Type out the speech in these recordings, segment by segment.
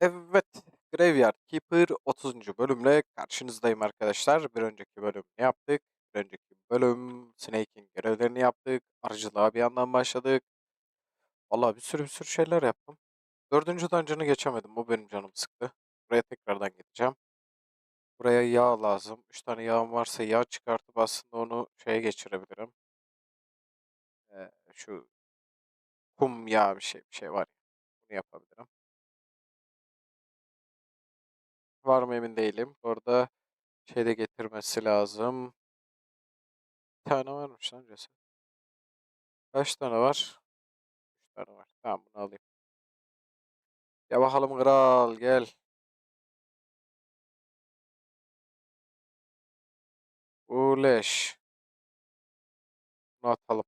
Evet, Graveyard Keeper 30. bölümle karşınızdayım arkadaşlar. Bir önceki bölüm ne yaptık? Bir önceki bölüm Snake'in görevlerini yaptık. Arıcılığa bir yandan başladık. Vallahi bir sürü bir sürü şeyler yaptım. Dördüncü dungeon'ı geçemedim. Bu benim canım sıktı. Buraya tekrardan gideceğim. Buraya yağ lazım. 3 tane yağım varsa yağ çıkartıp aslında onu şeye geçirebilirim. Ee, şu kum yağı bir şey bir şey var. Bunu yapabilirim. Var mı emin değilim. Orada şey de getirmesi lazım. Bir tane varmış lan ceset. Kaç tane var? 3 tane var. Tamam bunu alayım. Ya bakalım kral gel. Bu leş. Bunu atalım.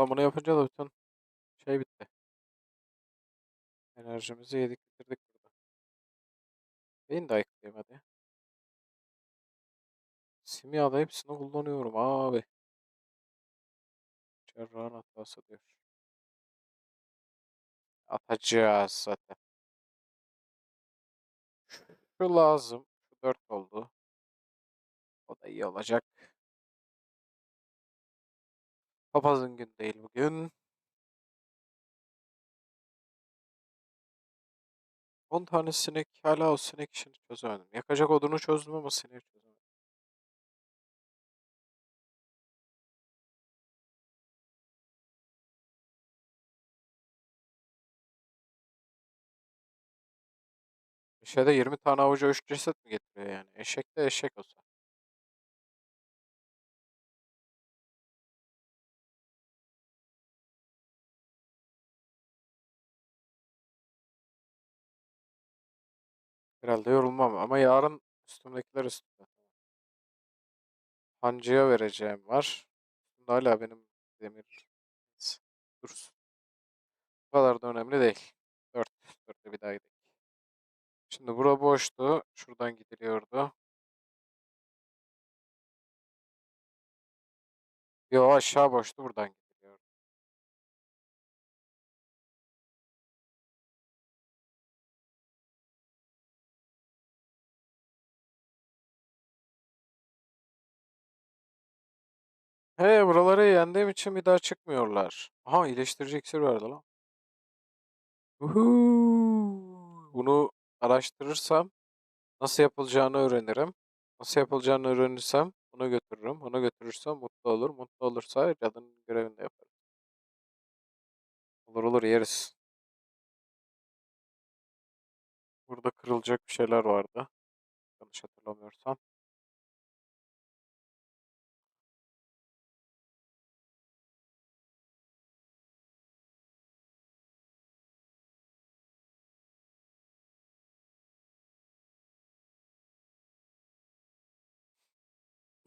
Lan bunu yapınca da bütün şey bitti. Enerjimizi yedik bitirdik burada. Beyin de ayıklayayım hadi. Simyada hepsini kullanıyorum abi. Cerrahın hatası diyor. Atacağız zaten. Şu lazım. Şu 4 oldu. O da iyi olacak. Papazın gün değil bugün. 10 tane sinek hala o sinek işini çözemedim. Yakacak odunu çözdüm ama sineği çözemedim. Şeyde 20 tane avuca 3 ceset mi getiriyor yani? Eşek de eşek olsa. Herhalde yorulmam ama yarın üstümdekiler üstümde. Hancıya vereceğim var. Üstümde hala benim demir dursun. Bu kadar da önemli değil. 4. 4'te bir daha gidelim. Şimdi bura boştu. Şuradan gidiliyordu. Yo aşağı boştu. Buradan He buraları yendiğim için bir daha çıkmıyorlar. Aha iyileştirici iksir verdi lan. Bunu araştırırsam nasıl yapılacağını öğrenirim. Nasıl yapılacağını öğrenirsem bunu götürürüm. Onu götürürsem mutlu olur. Mutlu olursa cadının görevini de yaparım. Olur olur yeriz. Burada kırılacak bir şeyler vardı. Yanlış hatırlamıyorsam.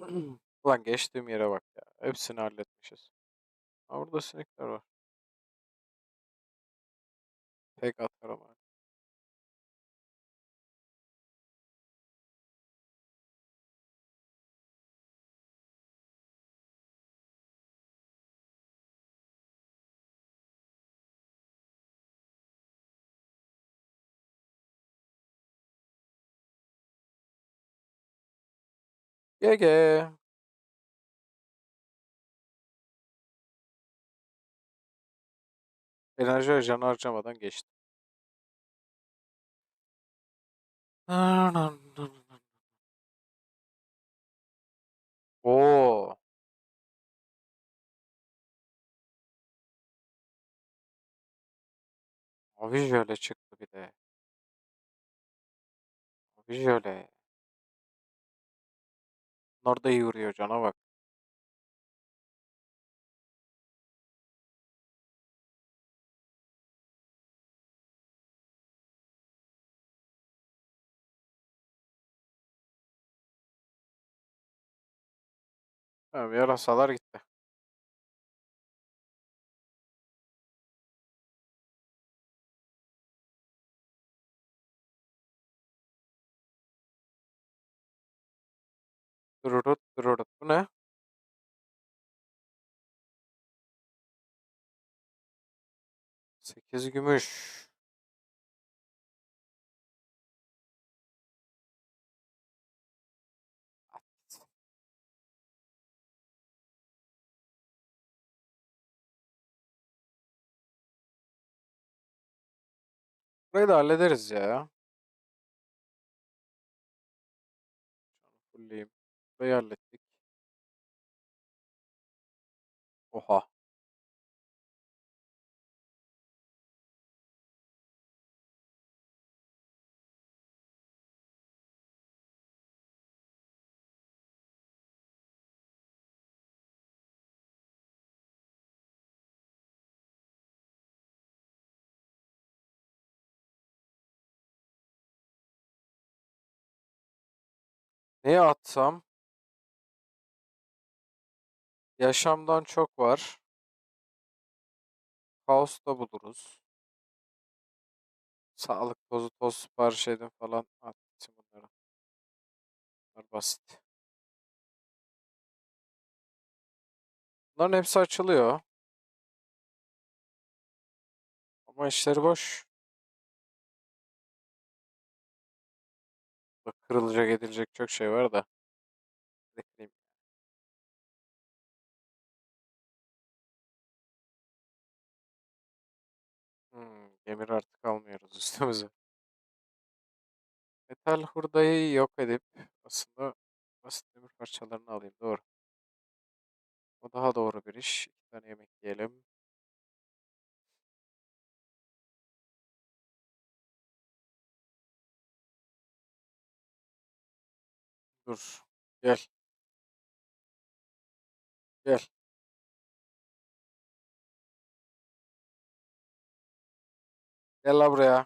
Ulan geçtiğim yere bak ya. Hepsini halletmişiz. Ha, burada sinekler var. Tek atarım GG. Enerji harcanı harcamadan geçti. Oo. Abi jöle çıktı bir de. Abi jöle. Bunlar da iyi vuruyor cana bak. Tamam yarasalar Dururut dururut. Bu ne? Sekiz gümüş. Burayı da hallederiz ya. Fulleyim. Burayı hallettik. Oha. Neye atsam? Yaşamdan çok var. Kaos'ta buluruz. Sağlık tozu toz sipariş edin falan. At gitsin bunları. Bunlar basit. Bunların hepsi açılıyor. Ama işleri boş. Bak kırılacak edilecek çok şey var da. Bekleyeyim. Demir artık almıyoruz üstümüze. Metal hurdayı yok edip aslında basit demir parçalarını alayım. Doğru. O daha doğru bir iş. İki tane yemek yiyelim. Dur. Gel. Gel. Gel la buraya.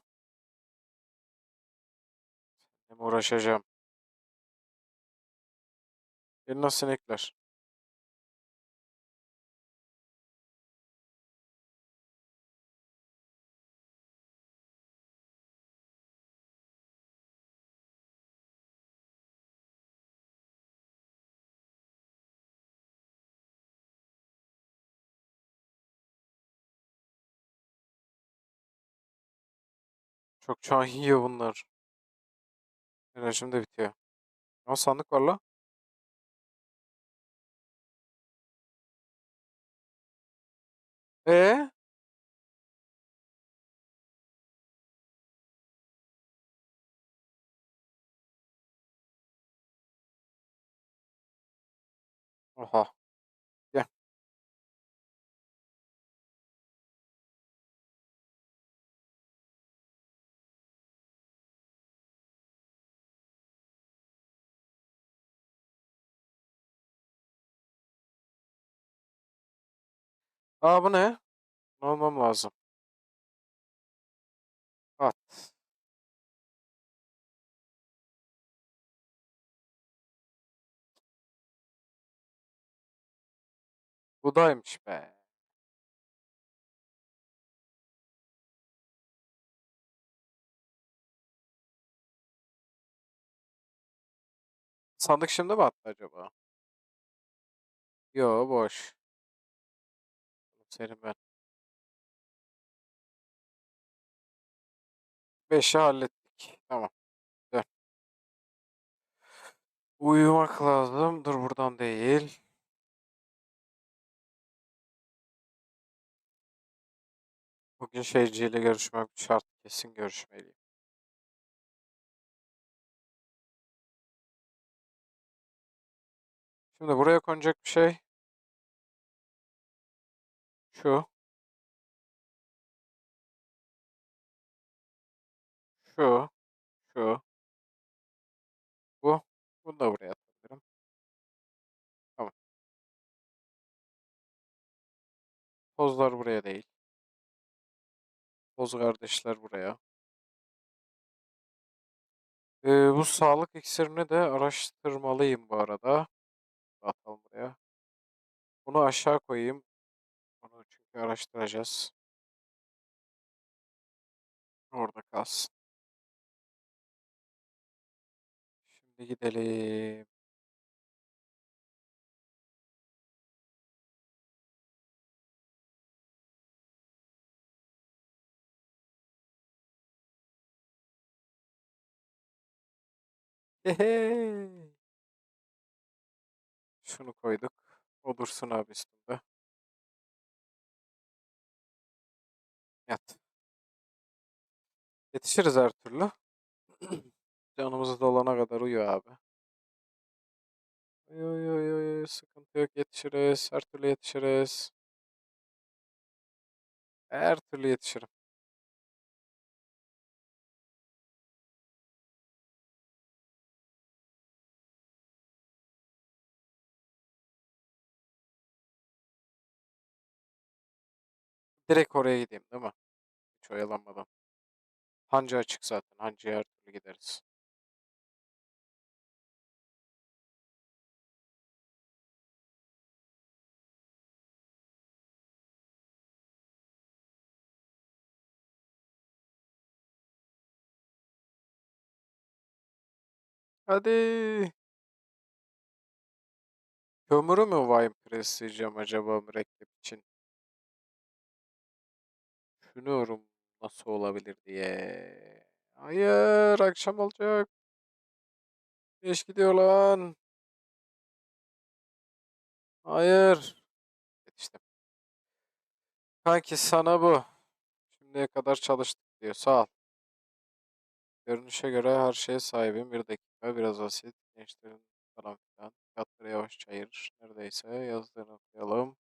Hem uğraşacağım. Gelin o sinekler. Çok can yiyor bunlar. Enerjim de bitiyor. Ama sandık var la. Ee? Oha. Aa bu ne? Olmam lazım? At. Budaymış be. Sandık şimdi mi attı acaba? Yo boş. Senin ben. Beşi hallettik. Tamam. Güzel. Uyumak lazım. Dur buradan değil. Bugün şeyciyle görüşmek şart. Kesin görüşmeliyim. Şimdi buraya konacak bir şey. Şu. Şu. Şu. Bu. Bunu da buraya atabilirim. Tamam. Tozlar buraya değil. Toz kardeşler buraya. Ee, bu sağlık iksirini de araştırmalıyım bu arada. Atalım buraya. Bunu aşağı koyayım araştıracağız. Orada kalsın. Şimdi gidelim. Hey. Şunu koyduk. O dursun abi üstünde. Yat. Yetişiriz her türlü. Canımız dolana kadar uyu abi. Uyu uyu uyu uyu. Sıkıntı yok yetişiriz. Her türlü yetişiriz. Her türlü yetişirim. Direkt oraya gideyim değil mi? Hiç oyalanmadan. Hancı açık zaten. Hancıya her türlü gideriz. Hadi. Kömürü mü wine pressleyeceğim acaba mürekkep için? Düşünüyorum nasıl olabilir diye. Hayır, akşam olacak. Geç gidiyor lan. Hayır. Yetiştim. Kanki sana bu. Şimdiye kadar çalıştık diyor. Sağ ol. Görünüşe göre her şeye sahibim. Bir dakika, biraz asit, gençlerin falan filan. Fiyatları yavaşça ayır. Neredeyse yazdığını okuyalım.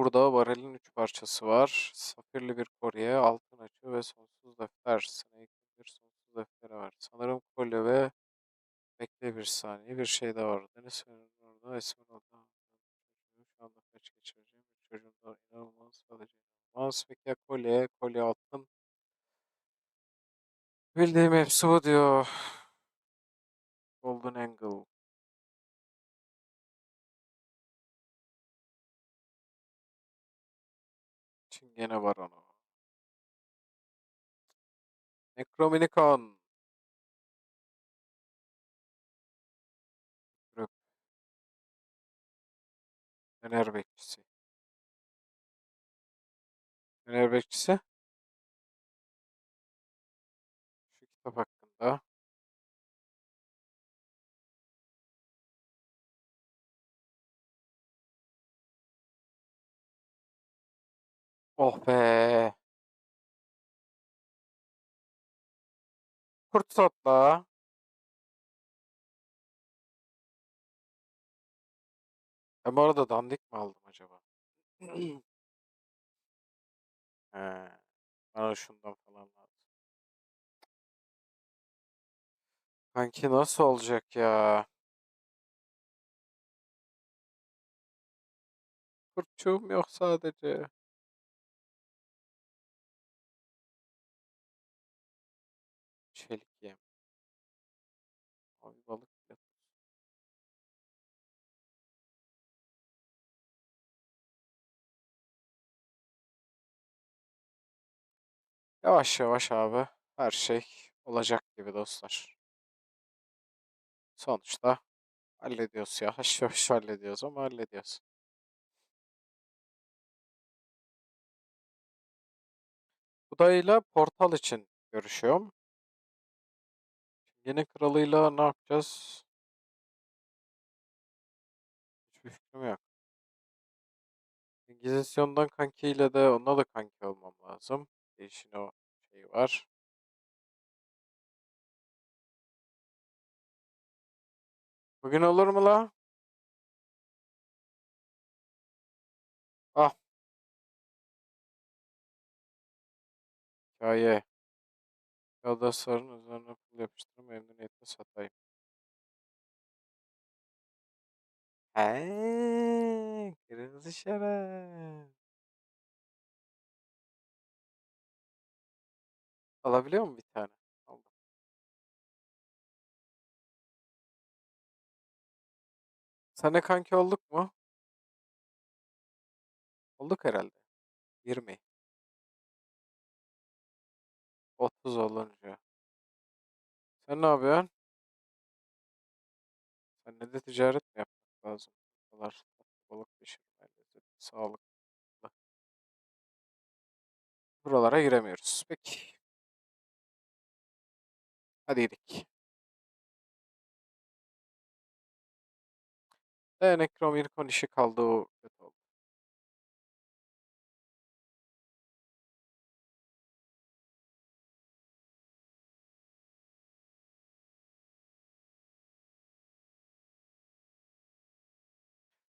Burada varelin üç parçası var. Safirli bir kolye, altın açı ve sonsuz defter. Snake'in bir sonsuz defteri var. Sanırım kolye ve bekle bir saniye. Bir şey daha var. Deniz orada Esmer orada. Şu anda kaç geçireceğim? Çocuğum da inanılmaz. Sadece inanılmaz. Peki ya kolye? Kolye altın. Bildiğim hepsi bu diyor. Golden Angle. Çingene Baronu. Necrominicon. Röp. Fener bekçisi. Fener bekçisi. Şu kitap hakkında. Oh be. Kurt topla. Ben bu arada dandik mi aldım acaba? He. Bana şundan falan lazım. Kanki nasıl olacak ya? Kurtçuğum yok sadece. Yavaş yavaş abi. Her şey olacak gibi dostlar. Sonuçta hallediyoruz ya. Yavaş yavaş hallediyoruz ama hallediyoruz. Bu dayıyla portal için görüşüyorum. Yeni kralıyla ne yapacağız? Hiçbir fikrim yok. İngilizasyondan kankiyle de onunla da kanki olmam lazım. Değişin o şey var. Bugün olur mu la? Ah. Hikaye. Yaldasların üzerine pul yapıştırıp memnuniyetle satayım. He, kırmızı şarap. Alabiliyor mu bir tane? Aldım. Sana kanki olduk mu? Olduk herhalde. 20. 30 olunca. Sen ne yapıyorsun? Seninle de ticaret mi yapmak lazım? Tatlı balık pişirme, lezzetli, sağlıklı. Buralara giremiyoruz. Peki. Hadi gidelim. De Necromirkon işi kaldı o kötü oldu.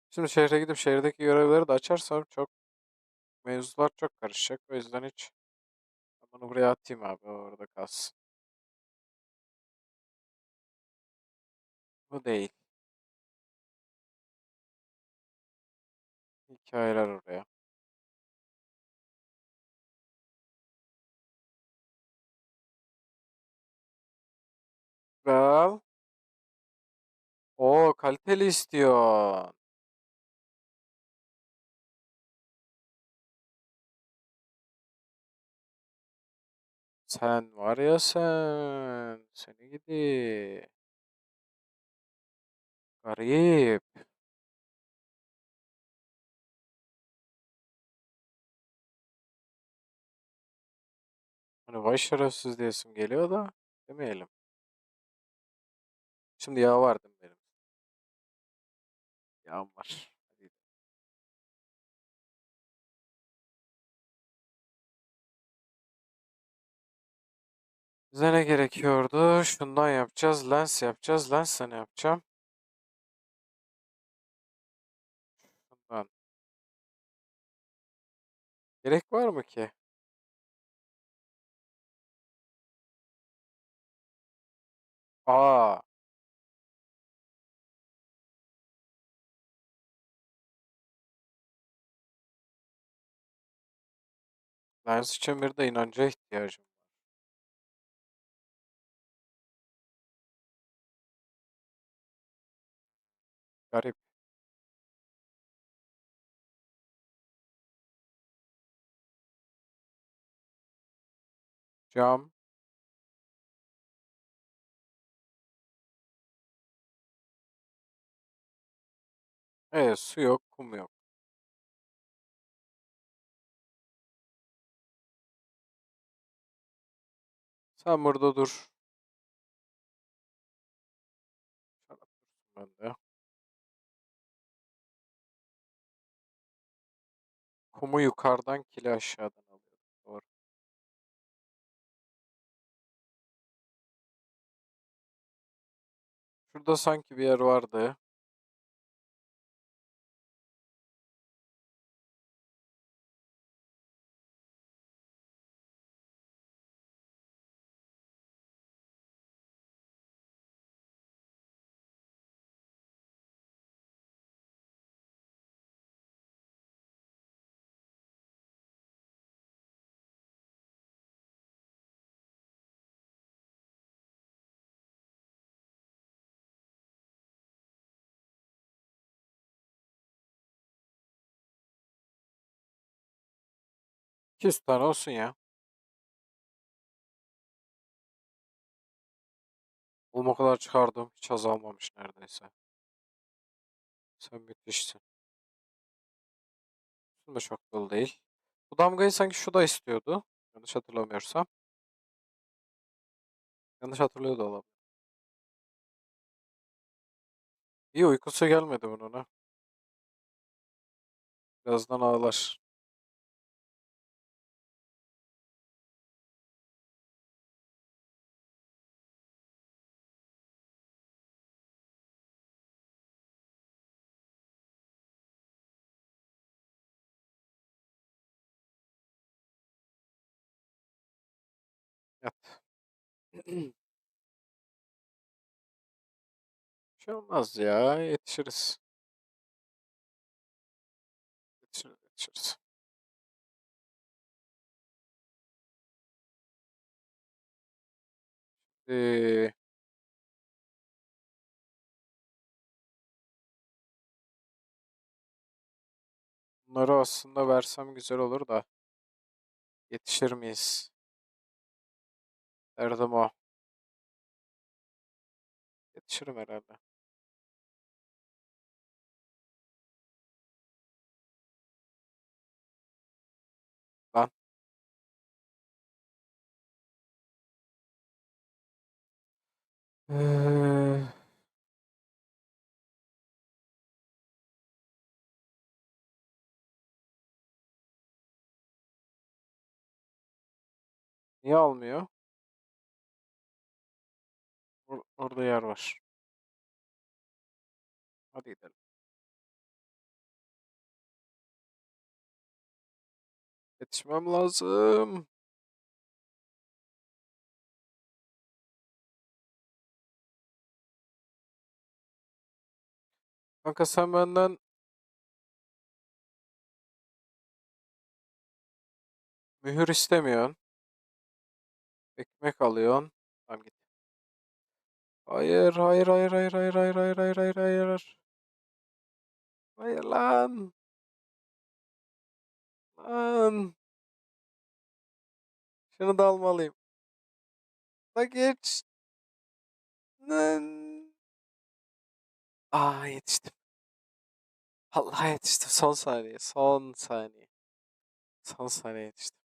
Şimdi şehre gidip şehirdeki görevleri de açarsam çok mevzular çok karışacak. O yüzden hiç ben bunu buraya atayım abi orada kalsın. Bu değil. Hikayeler oraya. Kral. Oo kaliteli istiyor. Sen var ya sen. Seni gidi. Garip. Hani vay şerefsiz diyesim geliyor da demeyelim. Şimdi yağ var değil mi benim? Yağım var. Hadi. Bize ne gerekiyordu? Şundan yapacağız. Lens yapacağız. Lensle ne yapacağım? Gerek var mı ki? Aa. Lens için bir inanca ihtiyacım var. Garip. Cam. E su yok, kum yok. Sen burada dur. Dursun bende. Kumu yukarıdan kili aşağıdan Şurada sanki bir yer vardı. İki yüz tane olsun ya. Oğlum o kadar çıkardım. Hiç azalmamış neredeyse. Sen müthişsin. Şun da çok dolu değil. Bu damgayı sanki şu da istiyordu. Yanlış hatırlamıyorsam. Yanlış hatırlıyor da olabilir. İyi uykusu gelmedi bunun ha. Birazdan ağlar. Bir şey olmaz ya. Yetişiriz. Yetişiriz, yetişiriz. Ee, bunları aslında versem güzel olur da. Yetişir miyiz? Her zaman o. Yetişirim herhalde. Lan. Ee, niye almıyor? Or orada yer var. Hadi gidelim. Yetişmem lazım. Kanka sen benden mühür istemiyorsun. Ekmek alıyorsun. Hayır, hayır, hayır, hayır, hayır, hayır, hayır, hayır, hayır, hayır. Hayır lan. Lan. Şunu da almalıyım. Da geç. Lan. Aa yetiştim. Allah yetiştim. Son saniye. Son saniye. Son saniye yetiştim.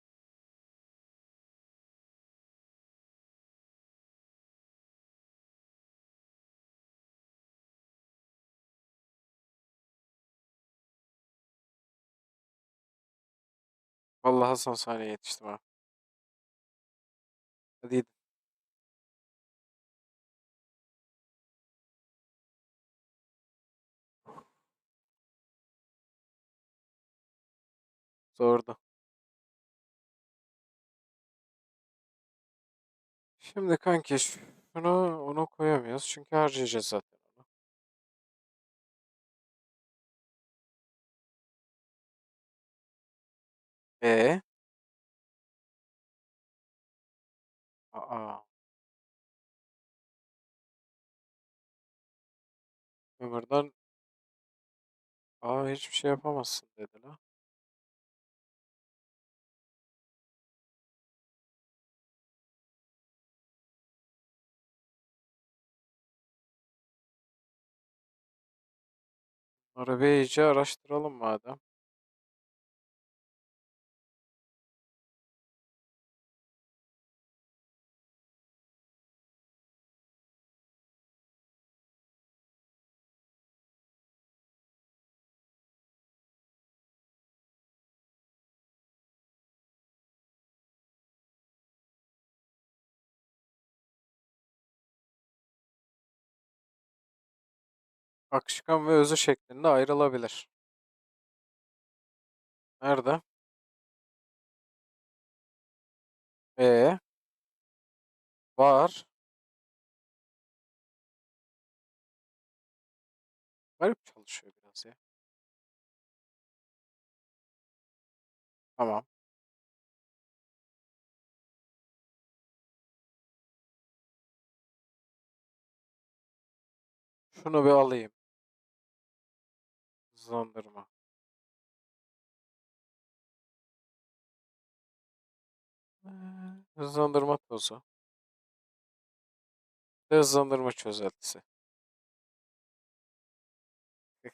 Vallahi son saniye yetiştim ha. Hadi gidin. Zordu. Şimdi kanki şunu onu koyamıyoruz çünkü harcayacağız zaten E Aa. Ömürden Aa hiçbir şey yapamazsın dedi la. Arabayı iyice araştıralım madem. Akışkan ve özü şeklinde ayrılabilir. Nerede? E var. Garip çalışıyor biraz ya. Tamam. Şunu bir alayım. Hızlandırma. Hızlandırma tozu. Ve Hızlandırma çözeltisi.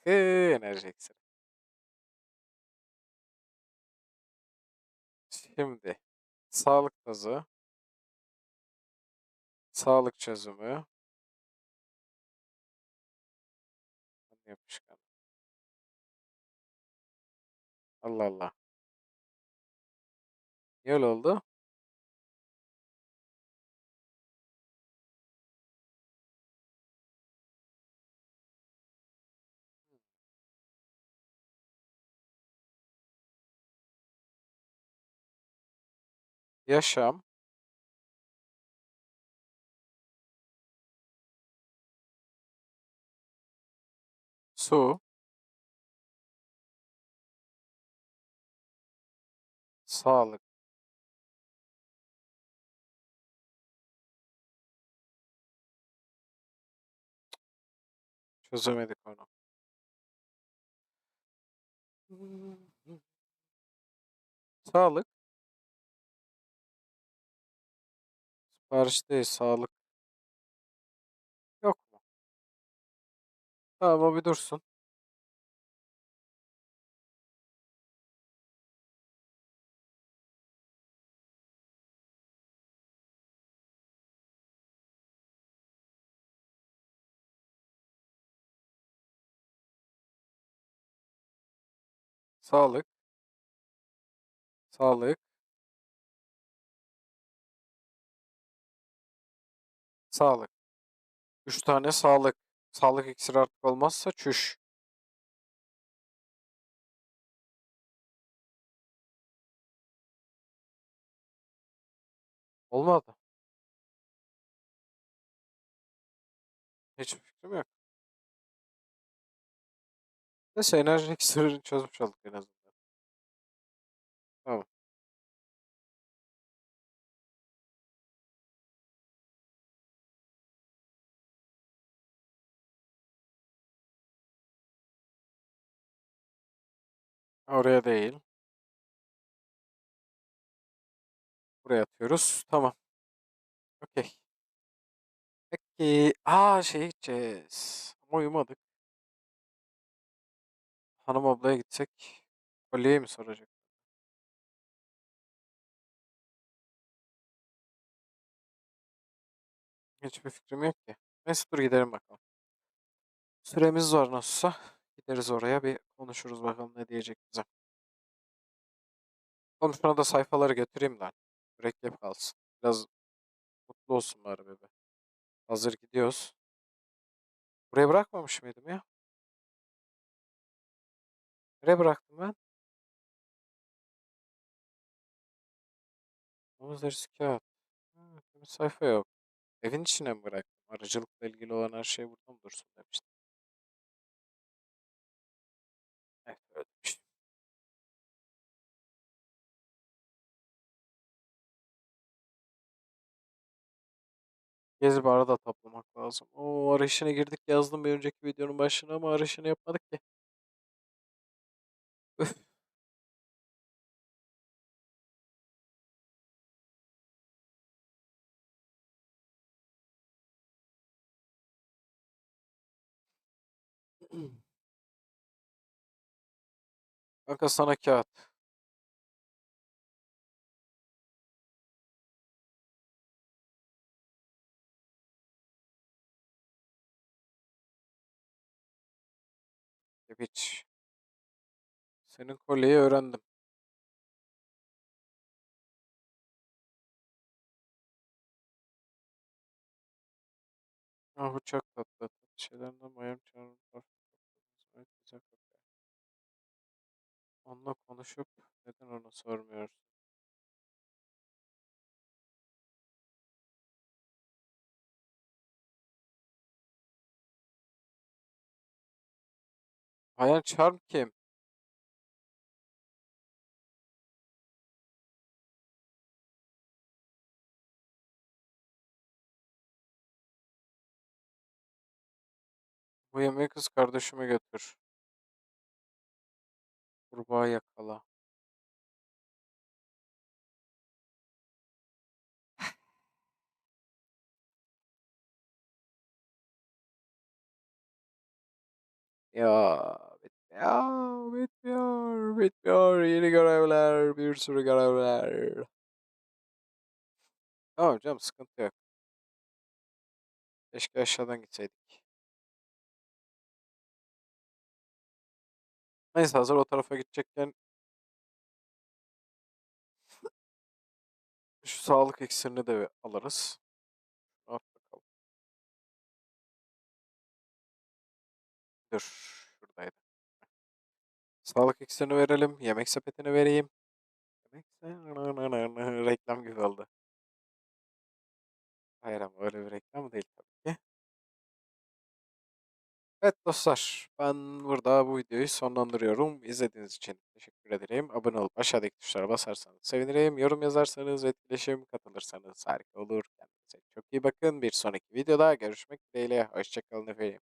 Enerji iksiri. Şimdi sağlık tozu. Sağlık çözümü. Yapışkan. Allah Allah. Niye öyle oldu? Yaşam. Su. Sağlık. Çözemedik onu. Sağlık. Siparişteyiz. Sağlık. Yok mu? Tamam o bir dursun. Sağlık. Sağlık. Sağlık. Üç tane sağlık. Sağlık iksiri artık olmazsa çüş. Olmadı. Hiçbir Neyse enerji iksirini çözmüş olduk en azından. Tamam. Oraya değil. Buraya atıyoruz. Tamam. Okey. Peki. Aa şeye gideceğiz. Ama uyumadık. Hanım ablaya gitsek. Kolyeyi mi soracak? Hiçbir fikrim yok ki. Neyse dur gidelim bakalım. Süremiz var nasılsa. Gideriz oraya bir konuşuruz bakalım ne diyecek bize. Oğlum şuna da sayfaları götüreyim lan. Mürekkep kalsın. Biraz mutlu olsun bari bebe. Hazır gidiyoruz. Buraya bırakmamış mıydım ya? Nereye bıraktım ben? Domuz derisi kağıt. Ha, temiz sayfa yok. Evin içine mi bıraktım? Arıcılıkla ilgili olan her şey burada mı dursun demiştim. Evet öyle demiştim. Gezip arada toplamak lazım. O arayışına girdik yazdım bir önceki videonun başına ama arayışını yapmadık ki. Kanka sana kağıt. Hiç. Senin kolyeyi öğrendim. Ah bu çok tatlı. Tatlı şeylerden bayram çağırın. kokuyor. Onunla konuşup neden ona sormuyorsun? Bayan Charm kim? Bu yemeği kız kardeşime götür. Kurbağa yakala. Ya bitmiyor, bitmiyor, bitmiyor. Yeni görevler, bir sürü görevler. Tamam canım sıkıntı yok. Keşke aşağıdan gitseydik. Neyse hazır o tarafa gidecekken şu sağlık iksirini de alırız. Al bakalım. Dur. Şuradaydı. Sağlık iksirini verelim. Yemek sepetini vereyim. Yemek Reklam gibi oldu. Hayır ama öyle bir reklam değil tabii. Evet dostlar, ben burada bu videoyu sonlandırıyorum. İzlediğiniz için teşekkür ederim. Abone olup aşağıdaki tuşlara basarsanız sevinirim. Yorum yazarsanız, etkileşim katılırsanız harika olur. Kendinize çok iyi bakın. Bir sonraki videoda görüşmek dileğiyle. Hoşçakalın efendim.